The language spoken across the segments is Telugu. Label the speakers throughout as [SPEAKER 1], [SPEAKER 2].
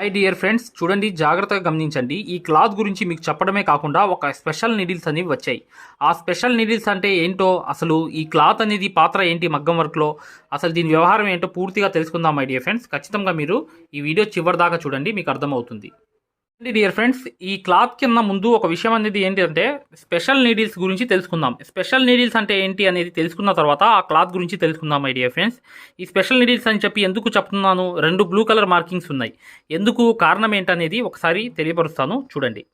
[SPEAKER 1] హై డియర్ ఫ్రెండ్స్ చూడండి జాగ్రత్తగా గమనించండి. ఈ క్లాత్ గురించి మీకు చెప్పడమే కాకుండా ఒక స్పెషల్ నీడిల్స్ అనేవి వచ్చాయి. ఆ స్పెషల్ నీడిల్స్ అంటే ఏంటో అసలు ఈ క్లాత్ అనేది పాత్ర ఏంటి మగ్గం వర్క్లో? అసలు దీని వ్యవహారం ఏంటో పూర్తిగా తెలుసుకుందాం మై డియర్ ఫ్రెండ్స్ ఖచ్చితంగా మీరు ఈ వీడియో చివరిదాకా చూడండి మీకు అర్థమవుతుంది. డియర్ ఫ్రెండ్స్ ఈ క్లాత్ కింద ముందు ఒక విషయం అనేది ఏంటి అంటే స్పెషల్ నీడిల్స్ గురించి తెలుసుకుందాం. స్పెషల్ నీడిల్స్ అంటే ఏంటి అనేది తెలుసుకున్న తర్వాత ఆ క్లాత్ గురించి తెలుసుకుందాం మై డియర్ ఫ్రెండ్స్ ఈ స్పెషల్ నీడిల్స్ అని చెప్పి ఎందుకు చెప్తున్నాను? రెండు బ్లూ కలర్ మార్కింగ్స్ ఉన్నాయి. ఎందుకు కారణం ఏంటనేది ఒకసారి తెలియపరుస్తాను. చూడండి.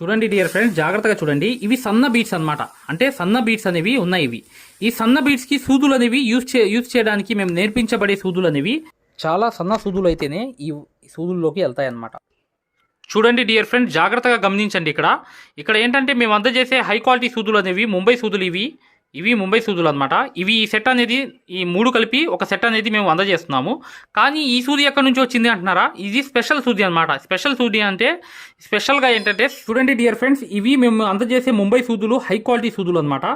[SPEAKER 1] చూడండి డియర్ ఫ్రెండ్స్ జాగ్రత్తగా చూడండి. ఇవి సన్న బీట్స్ అనమాట అంటే సన్న బీట్స్ అనేవి ఉన్నాయి ఇవి. ఈ సన్న బీట్స్కి సూదులు అనేవి యూజ్ చే యూజ్ చేయడానికి మేము నేర్పించబడే సూదులు అనేవి చాలా సన్న సూదులు అయితేనే ఈ సూదుల్లోకి వెళ్తాయి అన్నమాట చూడండి డియర్ ఫ్రెండ్ జాగ్రత్తగా గమనించండి ఇక్కడ. ఇక్కడ ఏంటంటే మేము అందజేసే హై క్వాలిటీ సూదులు అనేవి ముంబై సూదులు ఇవి. ఇవి ముంబై సూదులు అనమాట ఇవి ఈ సెట్ అనేది ఈ మూడు కలిపి ఒక సెట్ అనేది మేము అందజేస్తున్నాము. కానీ ఈ సూది ఎక్కడి నుంచి వచ్చింది అంటున్నారా? ఇది స్పెషల్ సూది అనమాట స్పెషల్ సూది అంటే స్పెషల్గా ఏంటంటే చూడండి డియర్ ఫ్రెండ్స్ ఇవి మేము అందజేసే ముంబై సూదులు హై క్వాలిటీ సూదులు అనమాట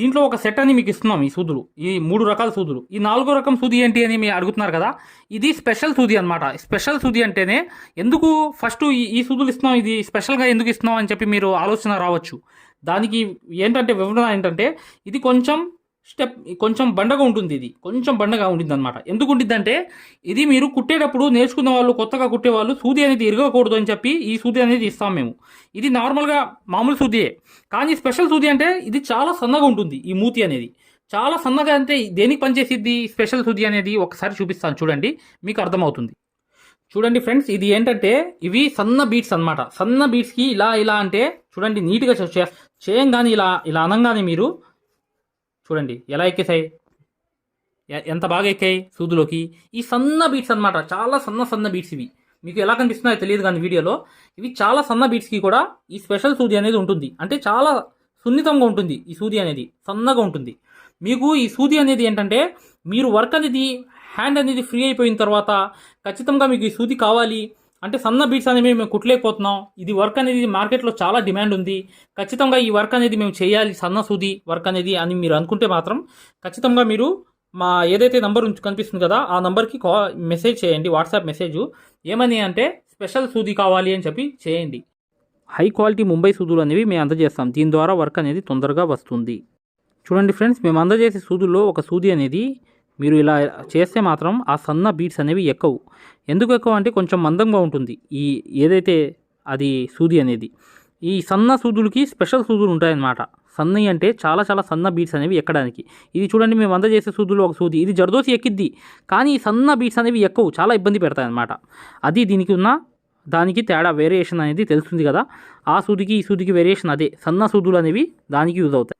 [SPEAKER 1] దీంట్లో ఒక సెట్ అని మీకు ఇస్తున్నాం ఈ సూదులు ఈ మూడు రకాల సూదులు. ఈ నాలుగో రకం సూది ఏంటి అని మీరు అడుగుతున్నారు కదా ఇది స్పెషల్ సూది అనమాట స్పెషల్ సూది అంటేనే ఎందుకు ఫస్ట్ ఈ ఈ సూదులు ఇస్తున్నాం ఇది స్పెషల్గా ఎందుకు ఇస్తున్నాం అని చెప్పి మీరు ఆలోచన రావచ్చు. దానికి ఏంటంటే వివరణ ఏంటంటే ఇది కొంచెం స్టెప్ కొంచెం బండగా ఉంటుంది ఇది. కొంచెం బండగా ఉంటుంది అనమాట ఎందుకు ఉంటుందంటే ఇది మీరు కుట్టేటప్పుడు నేర్చుకున్న వాళ్ళు కొత్తగా కుట్టేవాళ్ళు సూది అనేది ఇరగకూడదు అని చెప్పి ఈ సూది అనేది ఇస్తాం మేము. ఇది నార్మల్గా మామూలు సూదియే. కానీ స్పెషల్ సూది అంటే ఇది చాలా సన్నగా ఉంటుంది ఈ మూతి అనేది. చాలా సన్నగా అంటే దేనికి పనిచేసిద్ది స్పెషల్ సూది అనేది? ఒకసారి చూపిస్తాను చూడండి. మీకు అర్థమవుతుంది. చూడండి ఫ్రెండ్స్ ఇది ఏంటంటే ఇవి సన్న బీట్స్ అన్నమాట. సన్న బీట్స్కి ఇలా ఇలా అంటే చూడండి నీట్గా చే- చేయంగానే ఇలా ఇలా అనంగానే మీరు చూడండి ఎలా ఎక్కేసాయి ఎంత బాగా ఎక్కాయి సూదులోకి? ఈ సన్న బీట్స్ అన్నమాట చాలా సన్న సన్న బీట్స్ ఇవి. మీకు ఎలా కనిపిస్తున్నాయో తెలియదు కానీ వీడియోలో ఇవి చాలా సన్న బీట్స్కి కూడా ఈ స్పెషల్ సూది అనేది ఉంటుంది. అంటే చాలా సున్నితంగా ఉంటుంది ఈ సూది అనేది సన్నగా ఉంటుంది. మీకు ఈ సూది అనేది ఏంటంటే మీరు వర్క్ అనేది హ్యాండ్ అనేది ఫ్రీ అయిపోయిన తర్వాత ఖచ్చితంగా మీకు ఈ సూది కావాలి. అంటే సన్న బీట్స్ అనేవి మేము కుట్టలేకపోతున్నాం. ఇది వర్క్ అనేది మార్కెట్లో చాలా డిమాండ్ ఉంది. ఖచ్చితంగా ఈ వర్క్ అనేది మేము చేయాలి సన్న సూది వర్క్ అనేది అని మీరు అనుకుంటే మాత్రం ఖచ్చితంగా మీరు మా ఏదైతే నంబర్ కనిపిస్తుంది కదా ఆ నంబర్కి కా మెసేజ్ చేయండి వాట్సాప్ మెసేజ్ ఏమని అంటే స్పెషల్ సూది కావాలి అని చెప్పి చేయండి. హై క్వాలిటీ ముంబై సూదులు అనేవి మేము అందజేస్తాం. దీని ద్వారా వర్క్ అనేది తొందరగా వస్తుంది. చూడండి ఫ్రెండ్స్ మేము అందజేసే సూదుల్లో ఒక సూది అనేది మీరు ఇలా చేస్తే మాత్రం ఆ సన్న బీట్స్ అనేవి ఎక్కవు. ఎందుకు ఎక్కువ అంటే కొంచెం మందంగా ఉంటుంది. ఈ ఏదైతే అది సూది అనేది. ఈ సన్న సూదులకి స్పెషల్ సూదులు ఉంటాయన్నమాట. సన్నయి అంటే చాలా చాలా సన్న బీట్స్ అనేవి ఎక్కడానికి. ఇది చూడండి మేము అందజేసే సూదులు ఒక సూది. ఇది జర్దోసి ఎక్కిద్ది. కానీ ఈ సన్న బీట్స్ అనేవి ఎక్కవు. చాలా ఇబ్బంది పెడతాయి అన్నమాట అది దీనికి ఉన్న దానికి తేడా వేరియేషన్ అనేది తెలుస్తుంది కదా. ఆ సూదికి ఈ సూదికి వేరియేషన్ అదే. సన్న సూదులు అనేవి దానికి యూజ్ అవుతాయి.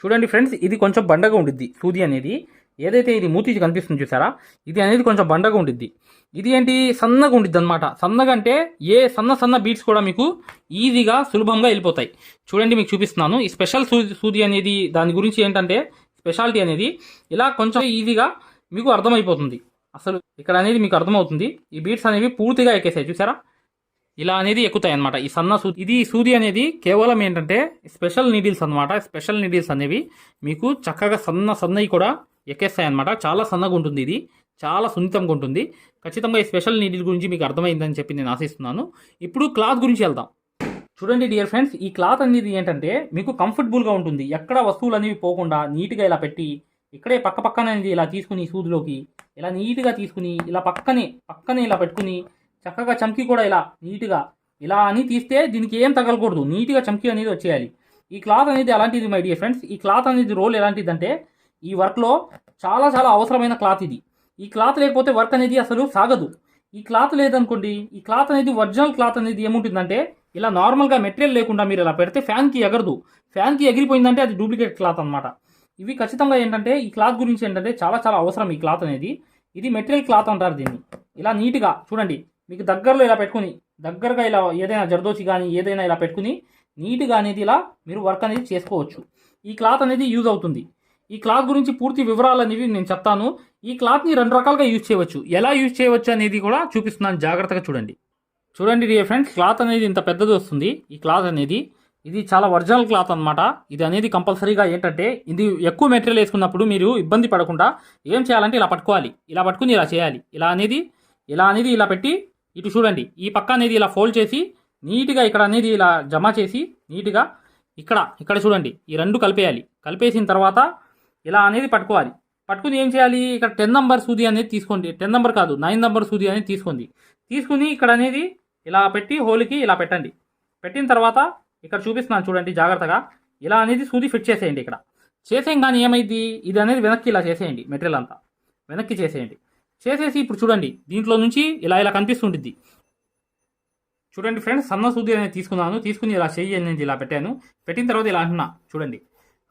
[SPEAKER 1] చూడండి ఫ్రెండ్స్ ఇది కొంచెం బండగా ఉండిద్ది సూది అనేది. ఏదైతే ఇది మూతి కనిపిస్తుంది చూసారా? ఇది అనేది కొంచెం బండగా ఉండిద్ది. ఇది ఏంటి? సన్నగా ఉండిద్ది అనమాట సన్నగా అంటే ఏ సన్న సన్న బీట్స్ కూడా మీకు ఈజీగా సులభంగా వెళ్ళిపోతాయి. చూడండి మీకు చూపిస్తున్నాను. ఈ స్పెషల్ సూది సూది అనేది దాని గురించి ఏంటంటే స్పెషాలిటీ అనేది ఇలా కొంచెం ఈజీగా మీకు అర్థమైపోతుంది. అసలు ఇక్కడ అనేది మీకు అర్థమవుతుంది. ఈ బీట్స్ అనేవి పూర్తిగా ఎక్కేసాయి. చూసారా? ఇలా అనేది ఎక్కుతాయి అనమాట ఈ సన్న సూది ఇది సూది అనేది కేవలం ఏంటంటే స్పెషల్ నీడిల్స్ అనమాట స్పెషల్ నీడిల్స్ అనేవి మీకు చక్కగా సన్న సన్నవి కూడా ఎక్కేస్తాయి అనమాట చాలా సన్నగా ఉంటుంది ఇది. చాలా సున్నితంగా ఉంటుంది. ఖచ్చితంగా ఈ స్పెషల్ నీడిల్ గురించి మీకు అర్థమైందని చెప్పి నేను ఆశిస్తున్నాను. ఇప్పుడు క్లాత్ గురించి వెళ్దాం. చూడండి డియర్ ఫ్రెండ్స్ ఈ క్లాత్ అనేది ఏంటంటే మీకు కంఫర్టబుల్గా ఉంటుంది. ఎక్కడ వస్తువులు అనేవి పోకుండా నీట్గా ఇలా పెట్టి ఇక్కడే పక్క పక్కన అనేది ఇలా తీసుకుని సూదులోకి సూదిలోకి ఇలా నీట్గా తీసుకుని ఇలా పక్కనే పక్కనే ఇలా పెట్టుకుని చక్కగా చమ్కి కూడా ఇలా నీట్గా ఇలా అని తీస్తే దీనికి ఏం తగలకూడదు. నీట్గా చమ్కి అనేది వచ్చేయాలి. ఈ క్లాత్ అనేది అలాంటిది మై డియర్ ఫ్రెండ్స్. ఈ క్లాత్ అనేది రోల్ ఎలాంటిదంటే ఈ వర్క్లో చాలా చాలా అవసరమైన క్లాత్ ఇది. ఈ క్లాత్ లేకపోతే వర్క్ అనేది అసలు సాగదు. ఈ క్లాత్ లేదనుకోండి ఈ క్లాత్ అనేది ఒరిజినల్ క్లాత్ అనేది ఏముంటుందంటే ఇలా నార్మల్గా మెటీరియల్ లేకుండా మీరు ఇలా పెడితే ఫ్యాన్కి ఎగరదు. ఫ్యాన్కి ఎగిరిపోయిందంటే అది డూప్లికేట్ క్లాత్ అనమాట ఇవి ఖచ్చితంగా ఏంటంటే ఈ క్లాత్ గురించి ఏంటంటే చాలా చాలా అవసరం ఈ క్లాత్ అనేది. ఇది మెటీరియల్ క్లాత్ అంటారు దీన్ని. ఇలా నీట్గా చూడండి మీకు దగ్గరలో ఇలా పెట్టుకుని దగ్గరగా ఇలా ఏదైనా జర్దోసి కానీ ఏదైనా ఇలా పెట్టుకుని నీట్గా అనేది ఇలా మీరు వర్క్ అనేది చేసుకోవచ్చు. ఈ క్లాత్ అనేది యూజ్ అవుతుంది. ఈ క్లాత్ గురించి పూర్తి వివరాలు అనేవి నేను చెప్తాను. ఈ క్లాత్ని రెండు రకాలుగా యూజ్ చేయవచ్చు. ఎలా యూజ్ చేయవచ్చు అనేది కూడా చూపిస్తున్నాను. జాగ్రత్తగా చూడండి. చూడండి డియర్ ఫ్రెండ్స్ క్లాత్ అనేది ఇంత పెద్దది వస్తుంది. ఈ క్లాత్ అనేది ఇది చాలా ఒరిజినల్ క్లాత్ అన్నమాట. ఇది అనేది కంపల్సరీగా ఏంటంటే ఇది ఎక్కువ మెటీరియల్ వేసుకున్నప్పుడు మీరు ఇబ్బంది పడకుండా ఏం చేయాలంటే ఇలా పట్టుకోవాలి. ఇలా పట్టుకుని ఇలా చేయాలి. ఇలా అనేది ఇలా అనేది ఇలా పెట్టి ఇటు చూడండి. ఈ పక్క అనేది ఇలా ఫోల్డ్ చేసి నీట్గా ఇక్కడ అనేది ఇలా జమ చేసి నీట్గా ఇక్కడ ఇక్కడ చూడండి. ఈ రెండు కలిపేయాలి. కలిపేసిన తర్వాత ఇలా అనేది పట్టుకోవాలి. పట్టుకుని ఏం చేయాలి? ఇక్కడ టెన్ నంబర్ సూది అనేది తీసుకోండి. టెన్ నంబర్ కాదు నైన్ నెంబర్ సూది అనేది తీసుకోండి. తీసుకుని ఇక్కడ అనేది ఇలా పెట్టి హోల్కి ఇలా పెట్టండి. పెట్టిన తర్వాత ఇక్కడ చూపిస్తున్నాను చూడండి జాగ్రత్తగా. ఇలా అనేది సూది ఫిట్ చేసేయండి ఇక్కడ. చేసేం కానీ ఏమైంది ఇది అనేది వెనక్కి ఇలా చేసేయండి మెటీరియల్ అంతా. వెనక్కి చేసేయండి. చేసేసి ఇప్పుడు చూడండి దీంట్లో నుంచి ఇలా ఇలా కనిపిస్తుంటుంది. చూడండి ఫ్రెండ్స్ సన్న సూది అనేది తీసుకున్నాను. తీసుకుని ఇలా చెయ్యి అనేది ఇలా పెట్టాను. పెట్టిన తర్వాత ఇలా అంటున్నా. చూడండి.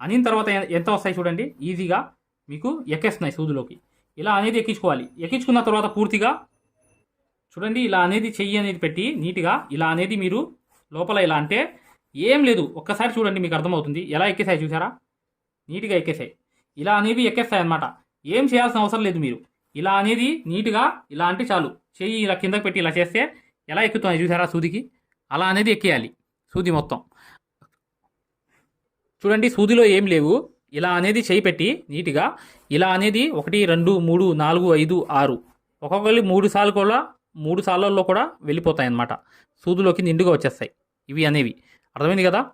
[SPEAKER 1] అనిన తర్వాత ఎంత వస్తాయి చూడండి. ఈజీగా మీకు ఎక్కేస్తున్నాయి సూదిలోకి. ఇలా అనేది ఎక్కించుకోవాలి. ఎక్కించుకున్న తర్వాత పూర్తిగా చూడండి ఇలా అనేది చెయ్యి అనేది పెట్టి నీట్గా ఇలా అనేది మీరు లోపల ఇలా అంటే ఏం లేదు. ఒక్కసారి చూడండి మీకు అర్థమవుతుంది. ఎలా ఎక్కేసాయి చూసారా? నీట్గా ఎక్కేసాయి. ఇలా అనేవి ఎక్కేస్తాయి అన్నమాట ఏం చేయాల్సిన అవసరం లేదు మీరు. ఇలా అనేది నీట్గా ఇలా అంటే చాలు. చెయ్యి ఇలా కిందకి పెట్టి ఇలా చేస్తే ఎలా ఎక్కుతున్నాయి చూసారా సూదికి? అలా అనేది ఎక్కేయాలి. సూది మొత్తం. చూడండి సూదిలో ఏం లేవు. ఇలా అనేది చేయి పెట్టి నీట్గా. ఇలా అనేది ఒకటి రెండు మూడు నాలుగు ఐదు ఆరు. ఒక్కొక్కరి మూడు సార్లు కూడా మూడు సార్లలో కూడా వెళ్ళిపోతాయి అన్నమాట సూదులోకి నిండుగా వచ్చేస్తాయి. ఇవి అనేవి. అర్థమైంది కదా?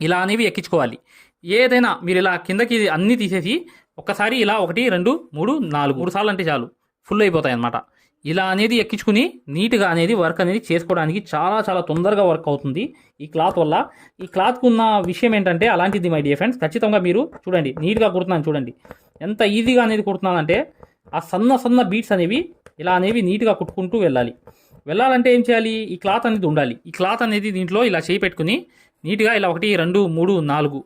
[SPEAKER 1] ఇలా అనేవి ఎక్కించుకోవాలి. ఏదైనా మీరు ఇలా కిందకి అన్నీ తీసేసి ఒక్కసారి ఇలా ఒకటి రెండు మూడు నాలుగు మూడు సార్లు అంటే చాలు. ఫుల్ అయిపోతాయి అన్నమాట ఇలా అనేది ఎక్కించుకుని నీట్గా అనేది వర్క్ అనేది చేసుకోవడానికి చాలా చాలా తొందరగా వర్క్ అవుతుంది ఈ క్లాత్ వల్ల. ఈ క్లాత్కు ఉన్న విషయం ఏంటంటే అలాంటిది మై డియర్ ఫ్రెండ్స్. ఖచ్చితంగా మీరు చూడండి నీట్గా కుడుతున్నాను చూడండి. ఎంత ఈజీగా అనేది కుడుతున్నానంటే ఆ సన్న సన్న బీట్స్ అనేవి ఇలా అనేవి నీట్గా కుట్టుకుంటూ వెళ్ళాలి. వెళ్ళాలంటే ఏం చేయాలి? ఈ క్లాత్ అనేది ఉండాలి. ఈ క్లాత్ అనేది దీంట్లో ఇలా చేయి పెట్టుకుని నీట్గా ఇలా ఒకటి రెండు మూడు నాలుగు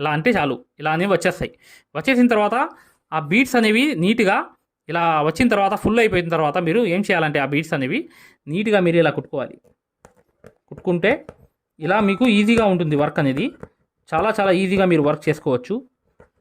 [SPEAKER 1] ఇలా అంటే చాలు. ఇలా అనేవి వచ్చేస్తాయి. వచ్చేసిన తర్వాత ఆ బీట్స్ అనేవి నీట్గా ఇలా వచ్చిన తర్వాత ఫుల్ అయిపోయిన తర్వాత మీరు ఏం చేయాలంటే ఆ బీట్స్ అనేవి నీట్గా మీరు ఇలా కుట్టుకోవాలి. కుట్టుకుంటే ఇలా మీకు ఈజీగా ఉంటుంది వర్క్ అనేది. చాలా చాలా ఈజీగా మీరు వర్క్ చేసుకోవచ్చు.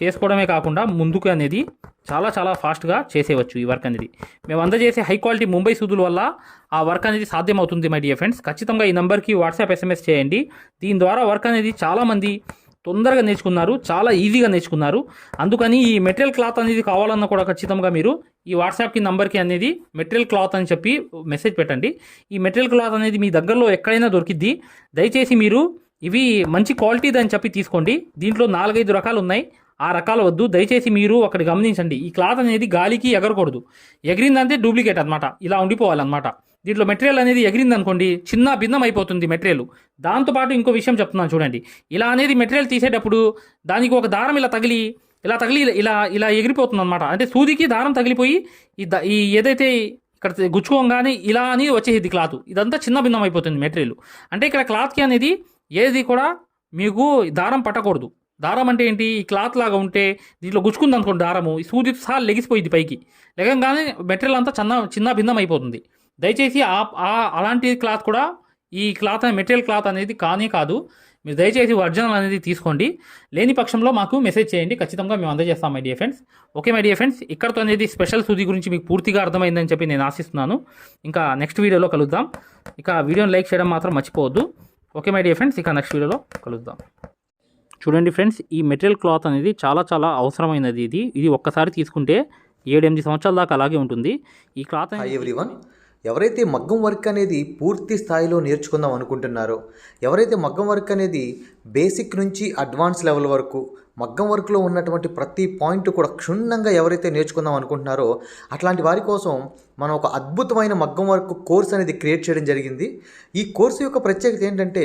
[SPEAKER 1] చేసుకోవడమే కాకుండా ముందుకు అనేది చాలా చాలా ఫాస్ట్గా చేసేవచ్చు ఈ వర్క్ అనేది. మేము అందజేసే హై క్వాలిటీ ముంబై సూదుల వల్ల ఆ వర్క్ అనేది సాధ్యమవుతుంది మై డియర్ ఫ్రెండ్స్. ఖచ్చితంగా ఈ నెంబర్కి వాట్సాప్ ఎస్ఎంఎస్ చేయండి. దీని ద్వారా వర్క్ అనేది చాలామంది తొందరగా నేర్చుకున్నారు చాలా ఈజీగా నేర్చుకున్నారు. అందుకని ఈ మెటీరియల్ క్లాత్ అనేది కావాలన్నా కూడా ఖచ్చితంగా మీరు ఈ వాట్సాప్కి నంబర్కి అనేది మెటీరియల్ క్లాత్ అని చెప్పి మెసేజ్ పెట్టండి. ఈ మెటీరియల్ క్లాత్ అనేది మీ దగ్గరలో ఎక్కడైనా దొరికిద్ది దయచేసి మీరు ఇవి మంచి క్వాలిటీది అని చెప్పి తీసుకోండి. దీంట్లో నాలుగైదు రకాలు ఉన్నాయి. ఆ రకాలు వద్దు దయచేసి మీరు ఒకటి గమనించండి. ఈ క్లాత్ అనేది గాలికి ఎగరకూడదు. ఎగిరిందంటే డూప్లికేట్ అనమాట ఇలా ఉండిపోవాలన్నమాట. దీంట్లో మెటీరియల్ అనేది ఎగిరింది అనుకోండి చిన్న భిన్నం అయిపోతుంది మెటీరియల్ దాంతోపాటు ఇంకో విషయం చెప్తున్నాను చూడండి. ఇలా అనేది మెటీరియల్ తీసేటప్పుడు దానికి ఒక దారం ఇలా తగిలి ఇలా తగిలి ఇలా ఇలా ఎగిరిపోతుంది అనమాట అంటే సూదికి దారం తగిలిపోయి ఈ ద- ఈ ఏదైతే ఇక్కడ గుచ్చుకోగానే ఇలా అని వచ్చేది క్లాత్. ఇదంతా చిన్న భిన్నం అయిపోతుంది మెటీరియల్. అంటే ఇక్కడ క్లాత్కి అనేది ఏది కూడా మీకు దారం పట్టకూడదు. దారం అంటే ఏంటి? ఈ క్లాత్ లాగా ఉంటే దీంట్లో గుచ్చుకుంది అనుకోండి దారము. ఈ సూది సహా లెగిసిపోయింది పైకి. లెగంగానే మెటీరియల్ అంతా చిన్న చిన్న భిన్నం అయిపోతుంది. దయచేసి ఆ ఆ- అలాంటి క్లాత్ కూడా ఈ క్లాత్ మెటీరియల్ క్లాత్ అనేది కానే కాదు. మీరు దయచేసి ఒరిజినల్ అనేది తీసుకోండి. లేని పక్షంలో మాకు మెసేజ్ చేయండి. ఖచ్చితంగా మేము అందజేస్తాం my dear friends. Okay my dear friends. ఇక్కడతో అనేది స్పెషల్ సూది గురించి మీకు పూర్తిగా అర్థమైందని చెప్పి నేను ఆశిస్తున్నాను. ఇంకా నెక్స్ట్ వీడియోలో కలుద్దాం. ఇక వీడియోని లైక్ చేయడం మాత్రం మర్చిపోవద్దు. Okay my dear friends. ఇక నెక్స్ట్ వీడియోలో కలుద్దాం. చూడండి ఫ్రెండ్స్ ఈ మెటీరియల్ క్లాత్ అనేది చాలా చాలా అవసరమైనది ఇది. ఇది ఒక్కసారి తీసుకుంటే ఏడెనిమిది సంవత్సరాల దాకా అలాగే ఉంటుంది. ఈ క్లాత్
[SPEAKER 2] ఎవ్రీవన్ ఎవరైతే మగ్గం వర్క్ అనేది పూర్తి స్థాయిలో నేర్చుకుందాం అనుకుంటున్నారో ఎవరైతే మగ్గం వర్క్ అనేది బేసిక్ నుంచి అడ్వాన్స్ లెవెల్ వరకు మగ్గం వర్క్లో ఉన్నటువంటి ప్రతి పాయింట్ కూడా క్షుణ్ణంగా ఎవరైతే నేర్చుకుందాం అనుకుంటున్నారో అట్లాంటి వారి కోసం మనం ఒక అద్భుతమైన మగ్గం వర్క్ కోర్స్ అనేది క్రియేట్ చేయడం జరిగింది. ఈ కోర్సు యొక్క ప్రత్యేకత ఏంటంటే